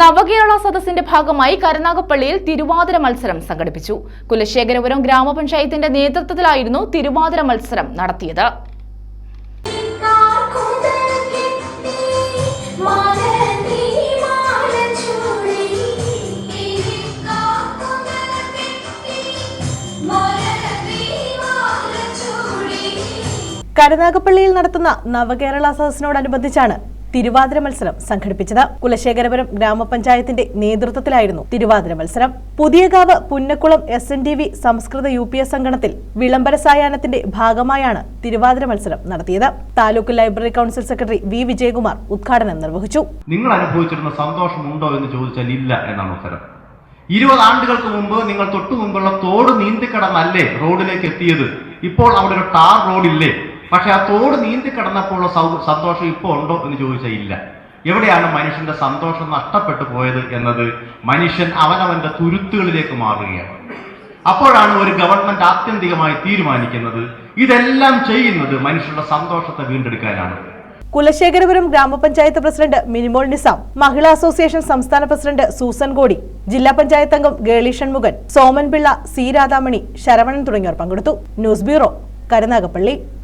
നവകേരള സദസ്സിന്റെ ഭാഗമായി കരുനാഗപ്പള്ളിയിൽ തിരുവാതിര മത്സരം സംഘടിപ്പിച്ചു. കുലശേഖരപുരം ഗ്രാമപഞ്ചായത്തിന്റെ നേതൃത്വത്തിലായിരുന്നു തിരുവാതിര മത്സരം നടത്തിയത്. കരുനാഗപ്പള്ളിയിൽ നടത്തുന്ന നവകേരള സദസ്സിനോടനുബന്ധിച്ചാണ് തിരുവാതിര മത്സരം സംഘടിപ്പിച്ചത് കുലശേഖരപുരം ഗ്രാമപഞ്ചായത്തിന്റെ നേതൃത്വത്തിലായിരുന്നു തിരുവാതിര മത്സരം. Puthiyakavu Punnakkulam S N D V സംസ്കൃത യു പി എസ് അങ്കണത്തിൽ വിളംബര സായാഹ്നത്തിന്റെ ഭാഗമായാണ് തിരുവാതിര മത്സരം നടത്തിയത്. Taluk library council secretary V Vijayakumar ഉദ്ഘാടനം നിർവഹിച്ചു. നിങ്ങൾ അനുഭവിച്ചിരുന്ന സന്തോഷം ഉണ്ടോ എന്ന് ചോദിച്ചാൽ ഇല്ല എന്നാണ് ഉത്തരം. ഇരുപത് ആണ്ടുകൾക്ക് മുമ്പ് നിങ്ങൾ തൊട്ടു മുമ്പുള്ള തോട് നീന്തിക്കടന്നല്ലേ റോഡിലേക്ക് എത്തിയത്? ഇപ്പോൾ അവിടെ ഒരു ടാർ റോഡില്ലേ? പക്ഷെ ആ തോട് നീന്തി സൗ- സന്തോഷം ഇപ്പോൾ ഉണ്ടോ എന്ന് ചോദിച്ചാൽ ഇല്ല. എവിടെയാണ് മനുഷ്യന്റെ സന്തോഷം നഷ്ടപ്പെട്ടു പോയത് എന്നത്? മനുഷ്യൻ അവനവന്റെ തുരുത്തുകളിലേക്ക് മാറുകയാണ്. അപ്പോഴാണ് ഒരു ഗവൺമെന്റ് ആത്യന്തികമായി തീരുമാനിക്കുന്നത് ഇതെല്ലാം ചെയ്യുന്നത് മനുഷ്യരുടെ സന്തോഷത്തെ വീണ്ടെടുക്കാനാണ്. കുലശേഖരപുരം ഗ്രാമപഞ്ചായത്ത് പ്രസിഡന്റ് മിനിമോൾ നിസാം മഹിളാ അസോസിയേഷൻ സംസ്ഥാന പ്രസിഡന്റ് സൂസൻ കോടി ജില്ലാ പഞ്ചായത്ത് അംഗം ഗേളി ഷൺമുഖൻ സോമൻ പിള്ള സി രാധാമണി ശരവണൻ തുടങ്ങിയവർ പങ്കെടുത്തു. News bureau Karunagappally.